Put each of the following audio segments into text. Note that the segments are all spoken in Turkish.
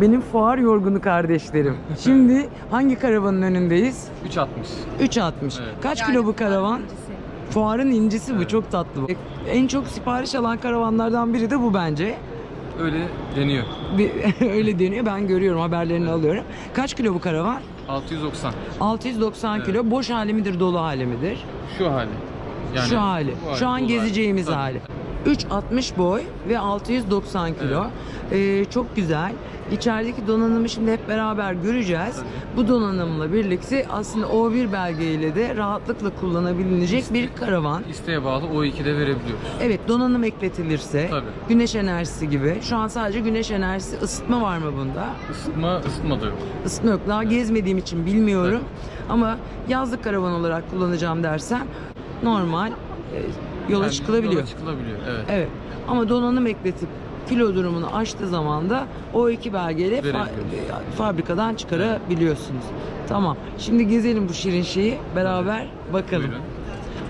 Benim fuar yorgunu kardeşlerim. Şimdi hangi karavanın önündeyiz? 3.60. 3.60. Evet. Kaç kilo bu karavan? Fuarın incisi bu. Çok tatlı bu. En çok sipariş alan karavanlardan biri de bu bence. Öyle deniyor. Bir, öyle deniyor. Ben görüyorum, haberlerini alıyorum. Kaç kilo bu karavan? 690. 690 Evet. kilo. Boş hali midir, dolu hali midir? Şu hali. Şu hali. bu Şu an bu gezeceğimiz Tabii. hali. 3.60 boy ve 690 kilo. Ee, çok güzel. İçerideki donanımı şimdi hep beraber göreceğiz. Tabii. Bu donanımla birlikte aslında O1 belgeyle de rahatlıkla kullanabilecek bir karavan. İsteğe bağlı O2'de verebiliyoruz. Evet donanım ekletilirse Tabii. güneş enerjisi gibi. Şu an sadece güneş enerjisi ısıtma var mı bunda? Isıtma, ısıtma da yok. Isıtma yok. Daha gezmediğim için bilmiyorum. Ama yazlık karavan olarak kullanacağım dersen normal e, yola Yani çıkılabiliyor. Yola çıkılabiliyor, evet. Evet. Ama donanım ekletip kilo durumunu aştığı zaman da o iki belgeyle fa- fabrikadan çıkarabiliyorsunuz. Tamam. Şimdi gezelim bu şirin şeyi beraber bakalım. Buyurun.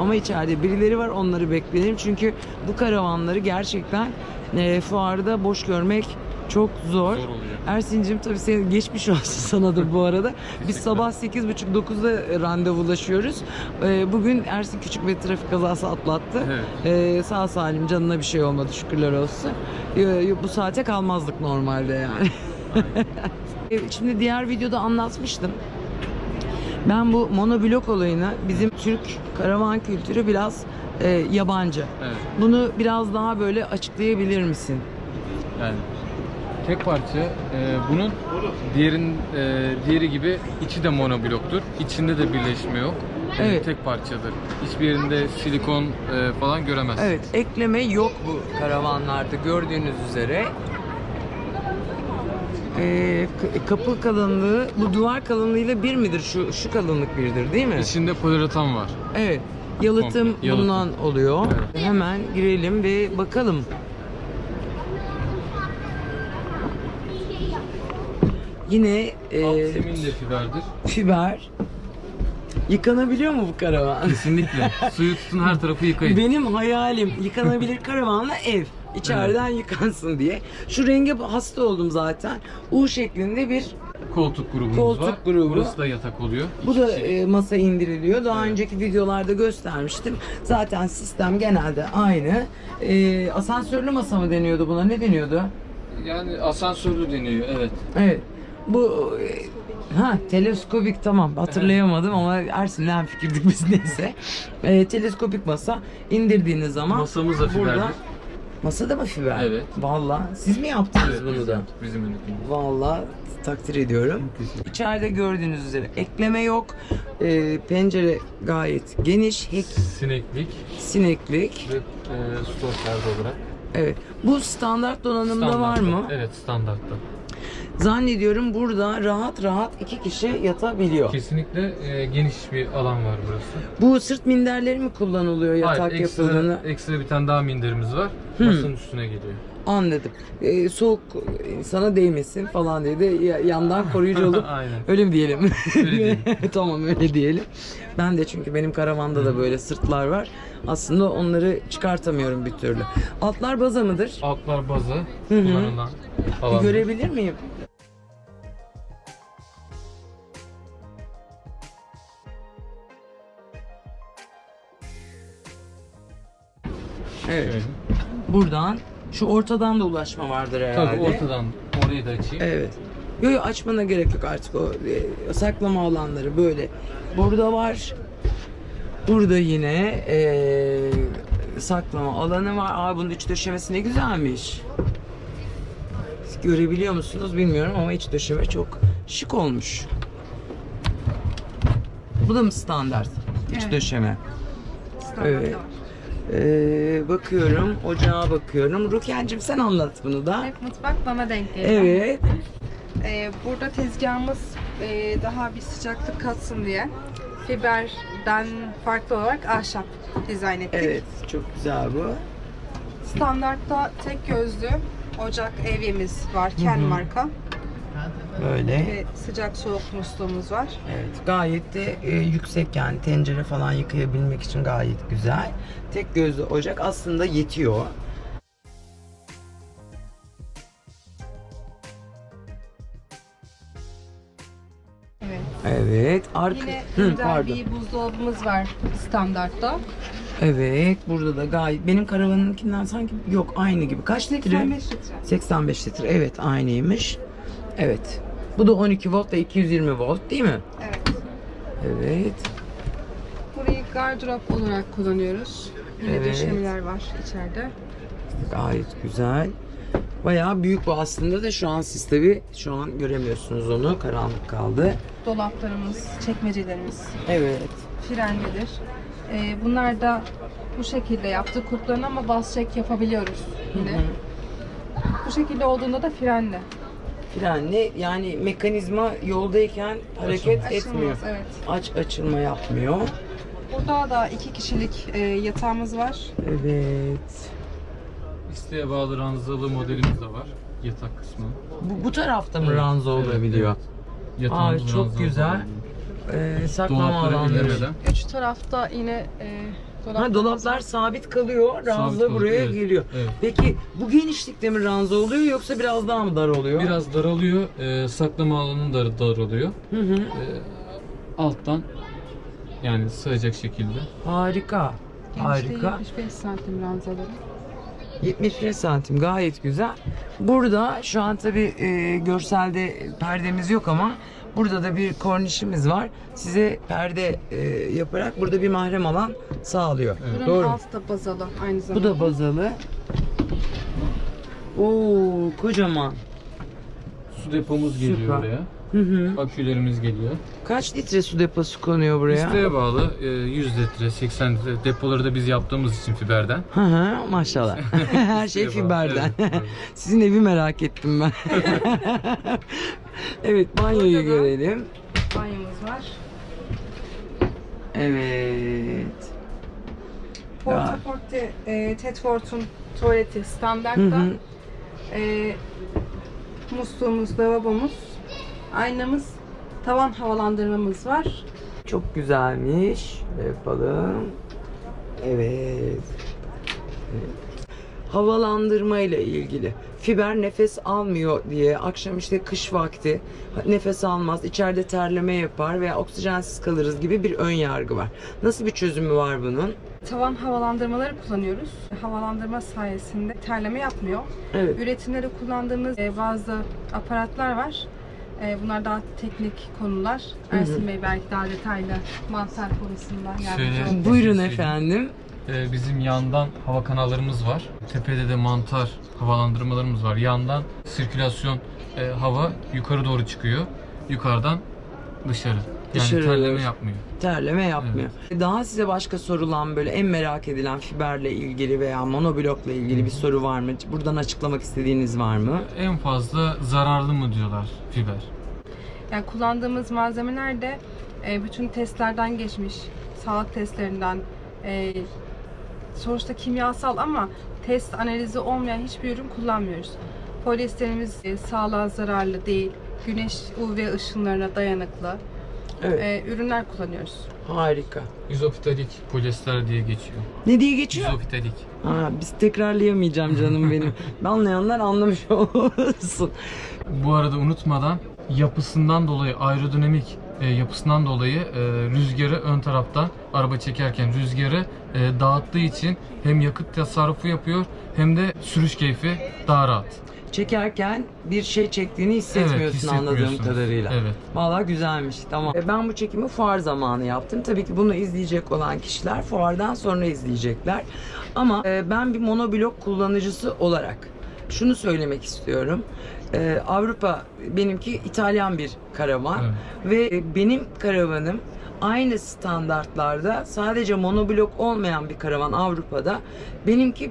Ama içeride birileri var onları bekleyelim. Çünkü bu karavanları gerçekten e, fuarda boş görmek çok zor. Zor oluyor. Ersin'cim tabii senin geçmiş olsun sana da bu arada. Biz sabah 8.30-9'da randevulaşıyoruz. E, bugün Ersin küçük bir trafik kazası atlattı. Evet. E, sağ salim canına bir şey olmadı şükürler olsun. E, bu saate kalmazdık normalde yani. E, Şimdi diğer videoda anlatmıştım. Ben bu monoblok olayını bizim Türk karavan kültürü biraz e, yabancı. Evet. Bunu biraz daha böyle açıklayabilir misin? Yani tek parça e, bunun diğerin e, diğeri gibi içi de monobloktur. İçinde de birleşme yok. Evet. Tek parçadır. Hiçbir yerinde silikon e, falan göremezsiniz. Evet, ekleme yok bu karavanlarda gördüğünüz üzere. E, k- kapı kalınlığı, bu duvar kalınlığıyla bir midir? Şu şu kalınlık birdir değil mi? İçinde poliuretan var. Evet. Yalıtım Komple, yalıtım. bundan oluyor. Hemen girelim ve bakalım. Yine e, Alt zemin de fiberdir. fiber. Yıkanabiliyor mu bu karavan? Kesinlikle. Suyu tutun her tarafı yıkayın. Benim hayalim yıkanabilir karavanla ev. İçeriden yıkansın diye. Şu renge hasta oldum zaten. U şeklinde bir Koltuk grubumuz Koltuk var. grubu. Burası da yatak oluyor. bu İki da kişilik. e, masa indiriliyor. Daha Evet. önceki videolarda göstermiştim. Zaten sistem genelde aynı. E, asansörlü masa mı deniyordu buna? Ne deniyordu? Yani asansörlü deniyor evet. Evet. Bu e, ha teleskopik tamam hatırlayamadım ama Ersin'le fikirdik biz neyse. E, teleskopik masa indirdiğiniz zaman Masamız da burada fiberdir. Masa da mı fiber? Evet. Vallahi siz mi yaptınız Evet, bunu bizim, da? bizim ünlü. Vallahi takdir ediyorum. İçeride gördüğünüz üzere ekleme yok. E, pencere gayet geniş. Hek, Sineklik sineklik. ve e, perde olarak. Evet. Bu standart donanımda var Standartta. mı? Evet standartta. Zannediyorum burada rahat rahat iki kişi yatabiliyor. Kesinlikle e, geniş bir alan var burası. Bu sırt minderleri mi kullanılıyor yatak Hayır, ekstra, ekstra bir tane daha minderimiz var. Hmm. Masanın üstüne geliyor. Anladım. Ee, soğuk sana değmesin falan diye de ya- yandan koruyucu olup öyle mi diyelim? Öyle tamam öyle diyelim. Ben de çünkü benim karavanda da böyle sırtlar var. Aslında onları çıkartamıyorum bir türlü. Altlar baza mıdır? Altlar bazı hı. kullanılan Bir görebilir miyim? Evet. Evet. Buradan şu ortadan da ulaşma vardır herhalde. Tabii ortadan orayı da açayım. Evet. Yo yo açmana gerek yok artık o e, saklama alanları böyle. Burada var. Burada yine e, saklama alanı var. Aa bunun iç döşemesi ne güzelmiş. Siz Görebiliyor musunuz bilmiyorum ama iç döşeme çok şık olmuş. Bu da mı standart? İç Evet. döşeme. Evet. Ee, bakıyorum, ocağa bakıyorum. Rukiye'cim sen anlat bunu da. Hep mutfak bana denk geliyor. Evet. Ee, burada tezgahımız e, daha bir sıcaklık katsın diye fiberden farklı olarak ahşap dizayn ettik. Evet, çok güzel bu. Standartta tek gözlü ocak evyemiz var. Ken marka. Böyle. Ve sıcak soğuk musluğumuz var. Evet, gayet de e, yüksek yani tencere falan yıkayabilmek için gayet güzel. Tek gözlü ocak aslında yetiyor. Evet. Arka... Yine Hı, pardon. bir buzdolabımız var standartta. Evet. Burada da gayet benim karavanınkinden sanki yok aynı gibi. Kaç litre? 85 litre. 85 litre. Evet aynıymış. Evet. Bu da 12 volt ve 220 volt değil mi? Evet. Evet. Burayı gardırop olarak kullanıyoruz. Yine Evet. döşemeler var içeride. Gayet güzel. Bayağı büyük bu aslında da şu an siz tabi şu an göremiyorsunuz onu. Karanlık kaldı. Dolaplarımız, çekmecelerimiz Evet. frenlidir. Ee, bunlar da bu şekilde yaptık kurtlarını ama bas çek yapabiliyoruz yine. Bu şekilde olduğunda da frenli. Frenli yani mekanizma yoldayken hareket etmiyor. Açılmaz, evet. Aç açılma yapmıyor. Burada da iki kişilik e, yatağımız var. Evet. İsteğe bağlı ranzalı modelimiz de var. Yatak kısmı. Bu, bu tarafta mı Evet, ranza olabiliyor? evet. Yatağımız Aa, çok ranzalı güzel. olabiliyor. Ee, saklama Dolapları alanları. Üç tarafta yine e, Ha, dolaplar sabit kalıyor, ranza kalıyor, buraya evet, geliyor. evet. Peki bu genişlikte mi ranza oluyor yoksa biraz daha mı dar oluyor? Biraz daralıyor. E, saklama alanı da daralıyor. Hı hı. E, alttan yani sığacak şekilde. Harika. Genişliği Harika. 75 santim ranzaları. 75 santim gayet güzel. Burada şu an tabi görselde perdemiz yok ama burada da bir kornişimiz var. Size perde e, yaparak burada bir mahrem alan sağlıyor. Evet. Buranın Doğru. altı da bazalı aynı Bu zamanda. da bazalı. Oo kocaman. Su depomuz geliyor Süper. oraya. Hı hı. Akülerimiz geliyor. Kaç litre su deposu konuyor buraya? İsteğe bağlı e, 100 litre, 80 litre depoları da biz yaptığımız için fiberden. Hı hı maşallah. Her şey İsteğe bağlı. fiberden. Evet, evet. Sizin evi merak ettim ben. evet banyoyu Burada da- görelim. Banyomuz var. Evet. Porta Forte e, Tedford'un tuvaleti standartta. Hı hı. E, musluğumuz, lavabomuz, aynamız, tavan havalandırmamız var. Çok güzelmiş. Yapalım. Evet. Havalandırma ile ilgili. Fiber nefes almıyor diye akşam işte kış vakti nefes almaz, içeride terleme yapar veya oksijensiz kalırız gibi bir ön yargı var. Nasıl bir çözümü var bunun? Tavan havalandırmaları kullanıyoruz. Havalandırma sayesinde terleme yapmıyor. Evet. Üretimde de kullandığımız e, bazı aparatlar var. E, bunlar daha teknik konular. Ersin Bey belki daha detaylı mantar konusunda yardımcı Şöyle- olur. Buyurun efendim. E, bizim yandan hava kanallarımız var. Tepede de mantar havalandırmalarımız var. Yandan sirkülasyon e, hava yukarı doğru çıkıyor. Yukarıdan dışarı. Yani Dışarı terleme yapmıyor. Terleme yapmıyor. Daha size başka sorulan böyle en merak edilen fiberle ilgili veya monoblokla ilgili bir soru var mı? Buradan açıklamak istediğiniz var mı? En fazla zararlı mı diyorlar fiber. Yani kullandığımız malzemeler de e, bütün testlerden geçmiş. Sağlık testlerinden. E, sonuçta kimyasal ama test analizi olmayan hiçbir ürün kullanmıyoruz. Polyesterimiz e, sağlığa zararlı değil. Güneş UV ışınlarına dayanıklı Evet. e, ürünler kullanıyoruz. Harika. İzofitalik polyester diye geçiyor. Ne diye geçiyor? İzofitalik. Ha, biz tekrarlayamayacağım canım benim. Anlayanlar anlamış olsun. Bu arada unutmadan yapısından dolayı aerodinamik e, yapısından dolayı e, rüzgarı ön tarafta araba çekerken rüzgarı e, dağıttığı için hem yakıt tasarrufu yapıyor hem de sürüş keyfi daha rahat. Çekerken bir şey çektiğini hissetmiyorsun anladığım hissetmiyorsunuz. kadarıyla. Evet. Vallahi güzelmiş. Tamam. E, Ben bu çekimi fuar zamanı yaptım. Tabii ki bunu izleyecek olan kişiler fuardan sonra izleyecekler. Ama e, ben bir monoblok kullanıcısı olarak şunu söylemek istiyorum. E, Avrupa benimki İtalyan bir karavan ve e, benim karavanım aynı standartlarda sadece monoblok olmayan bir karavan Avrupa'da benimki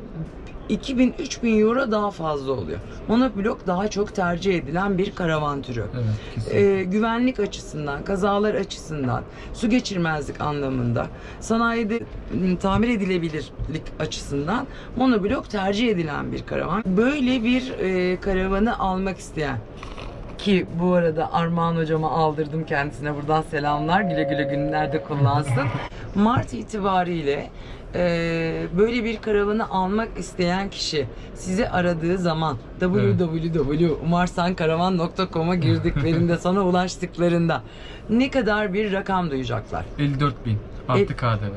2000-3000 euro daha fazla oluyor. Monoblok daha çok tercih edilen bir karavan türü. Evet, kesinlikle. Ee, güvenlik açısından, kazalar açısından, su geçirmezlik anlamında, sanayide m, tamir edilebilirlik açısından monoblok tercih edilen bir karavan. Böyle bir e, karavanı almak isteyen ki bu arada Armağan hocama aldırdım kendisine buradan selamlar güle güle günlerde kullansın. Mart itibariyle böyle bir karavanı almak isteyen kişi sizi aradığı zaman www.umarsankaravan.com'a girdiklerinde sana ulaştıklarında ne kadar bir rakam duyacaklar? 54 bin artı KDV.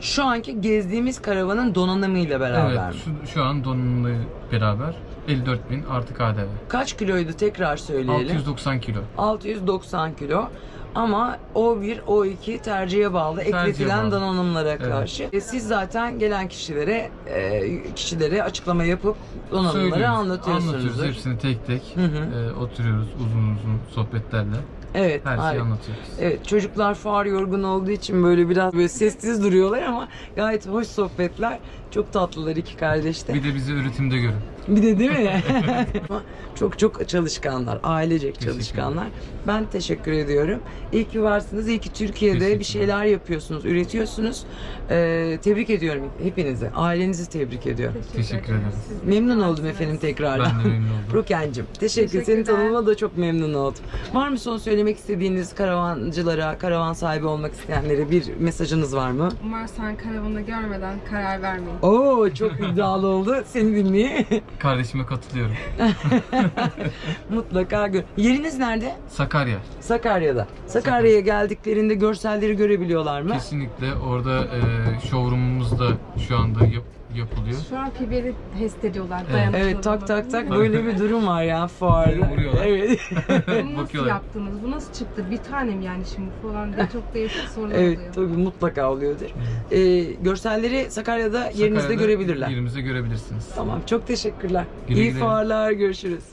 Şu anki gezdiğimiz karavanın donanımıyla beraber Evet, mi? şu, şu an donanımla beraber 54 bin artı KDV. Kaç kiloydu tekrar söyleyelim. 690 kilo. 690 kilo. Ama O1, O2 tercihe bağlı Tercihe ekletilen bağlı. donanımlara Evet. karşı. E, Siz zaten gelen kişilere e, kişilere açıklama yapıp donanımları Söylüyoruz, anlatıyorsunuz. Anlatıyoruz hepsini tek tek. Hı hı. Ee, oturuyoruz uzun uzun sohbetlerle. Evet, Her şeyi harika. anlatıyoruz. Evet, çocuklar fuar yorgun olduğu için böyle biraz böyle sessiz duruyorlar ama gayet hoş sohbetler. Çok tatlılar iki kardeş de. Bir de bizi üretimde görün. Bir de değil mi? Ama çok çok çalışkanlar, ailecek çalışkanlar. Ben teşekkür ediyorum. İyi ki varsınız, iyi ki Türkiye'de bir şeyler yapıyorsunuz, üretiyorsunuz. Ee, tebrik ediyorum hepinizi, ailenizi tebrik ediyorum. Teşekkür ederiz. Memnun oldum efendim tekrardan. Ben de memnun oldum. Ruken'cim teşekkür. Seni tanıma da çok memnun oldum. Var mı son söylemek istediğiniz karavancılara, karavan sahibi olmak isteyenlere bir mesajınız var mı? Umarsan karavanı görmeden karar vermeyin. Oo çok iddialı oldu. Seni dinleye. Kardeşime katılıyorum. Mutlaka gör. Yeriniz nerede? Sakarya. Sakarya'da. Sakarya'ya geldiklerinde görselleri görebiliyorlar mı? Kesinlikle orada e, showroomumuz da şu anda yap- yapılıyor. Şu an fiberi test ediyorlar. Evet. Evet tak tak tak böyle bir durum var ya fuarda. Vuruyorlar. Evet. Bunu nasıl Bakıyorlar. yaptınız? Bu nasıl çıktı? Bir tanem yani şimdi falan diye çok değişik sorular evet oluyor. tabii mutlaka oluyordur. Ee, görselleri Sakarya'da yerinizde Sakarya'da görebilirler. Yerimizde görebilirsiniz. Tamam çok teşekkürler. Güle İyi güle. fuarlar görüşürüz.